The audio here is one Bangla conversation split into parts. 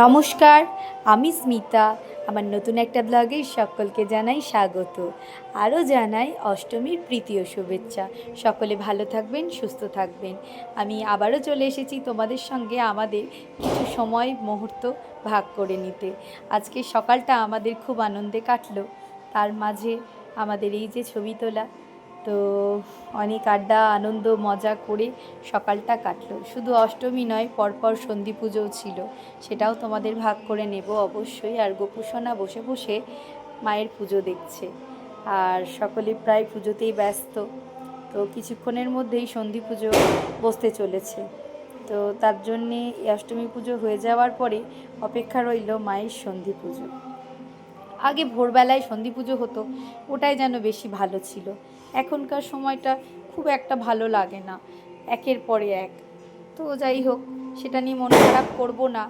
নমস্কার, আমি স্মিতা। আমার নতুন একটা ব্লগে সকলকে জানাই স্বাগত। আরও জানাই অষ্টমীর প্রীতি ও শুভেচ্ছা। সকলে ভালো থাকবেন, সুস্থ থাকবেন। আমি আবারও চলে এসেছি তোমাদের সঙ্গে আমাদের কিছু সময় মুহূর্ত ভাগ করে নিতে। আজকে সকালটা আমাদের খুব আনন্দে কাটলো। তার মাঝে আমাদের এই যে ছবি তোলা তো অনেক আড্ডা, আনন্দ, মজা করে সকালটা কাটলো। শুধু অষ্টমী নয়, পরপর সন্ধি পুজোও ছিল। সেটাও তোমাদের ভাগ করে নেব অবশ্যই। আর গোপুসোনা বসে বসে মায়ের পুজো দেখছে। আর সকলে প্রায় পুজোতেই ব্যস্ত। তো কিছুক্ষণের মধ্যেই সন্ধি পুজো বসতে চলেছে। তো তার জন্যে অষ্টমী পুজো হয়ে যাওয়ার পরে অপেক্ষা রইল মায়ের সন্ধি পুজো। আগে ভোরবেলায় সন্ধি পুজো হতো। ওটাই যেন বেশি ভালো ছিল। এখনকার সময়টা খুব একটা ভালো লাগে না, একের পরে এক। তো যাই হোক, সেটা নিয়ে মন খারাপ করব না।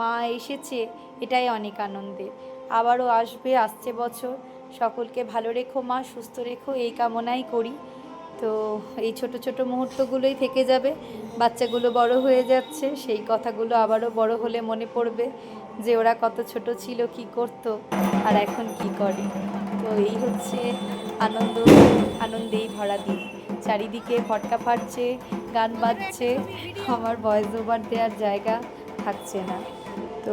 মা এসেছে, এটাই অনেক আনন্দের আবারও আসবে, আসছে বছর। সকলকে ভালো রেখো মা, সুস্থ রেখো, এই কামনাই করি। তো এই ছোট ছোট মুহূর্তগুলোই থেকে যাবে। বাচ্চাগুলো বড় হয়ে যাচ্ছে, সেই কথাগুলো আবারও বড় হলে মনে পড়বে যে ওরা কত ছোট ছিল, কি করত আর এখন কি করে। তো এই হচ্ছে আনন্দ, আনন্দেই ভরা দিন। চারিদিকে ফটকা ফাটছে, গান বাজছে, আমার ভয়েস ওভার দেওয়ার জায়গা থাকছে না। তো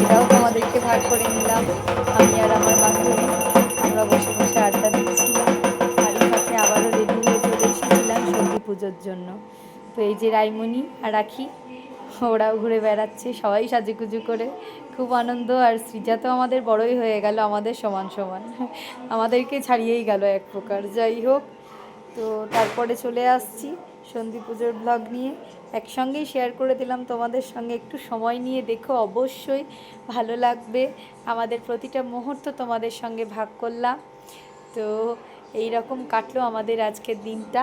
এটাও তোমাদেরকে ভাগ করে নিলাম। আমি আর আমার বান্ধবী, আমরা বসে বসে আড্ডা দিচ্ছিলাম। সাথে আবারও রেডি হয়ে চলে এসেছিলাম সন্ধি পুজোর জন্য। তো এই যে রাইমণি আর রাখি ওরাও ঘুরে বেড়াচ্ছে, সবাই সাজুগুজু করে। খুব আনন্দ, আর সৃজা তো আমাদের বড়ই হয়ে গেল, আমাদের সমান সমান। আমাদেরকে ছাড়িয়েই গেল এক প্রকার। যাই হোক, তো তারপরে চলে আসছি সন্ধি পুজোর ব্লগ নিয়ে। একসঙ্গেই শেয়ার করে দিলাম তোমাদের সঙ্গে। একটু সময় নিয়ে দেখো, অবশ্যই ভালো লাগবে। আমাদের প্রতিটা মুহূর্ত তোমাদের সঙ্গে ভাগ করলাম। তো এই রকম কাটলো আমাদের আজকের দিনটা।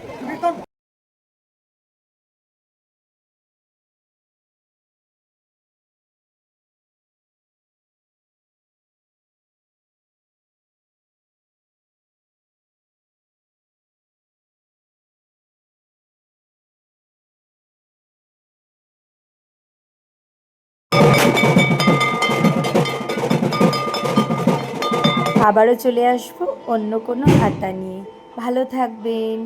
আবারও চলে আসব অন্য কোনো খাতা নিয়ে। ভালো থাকবেন।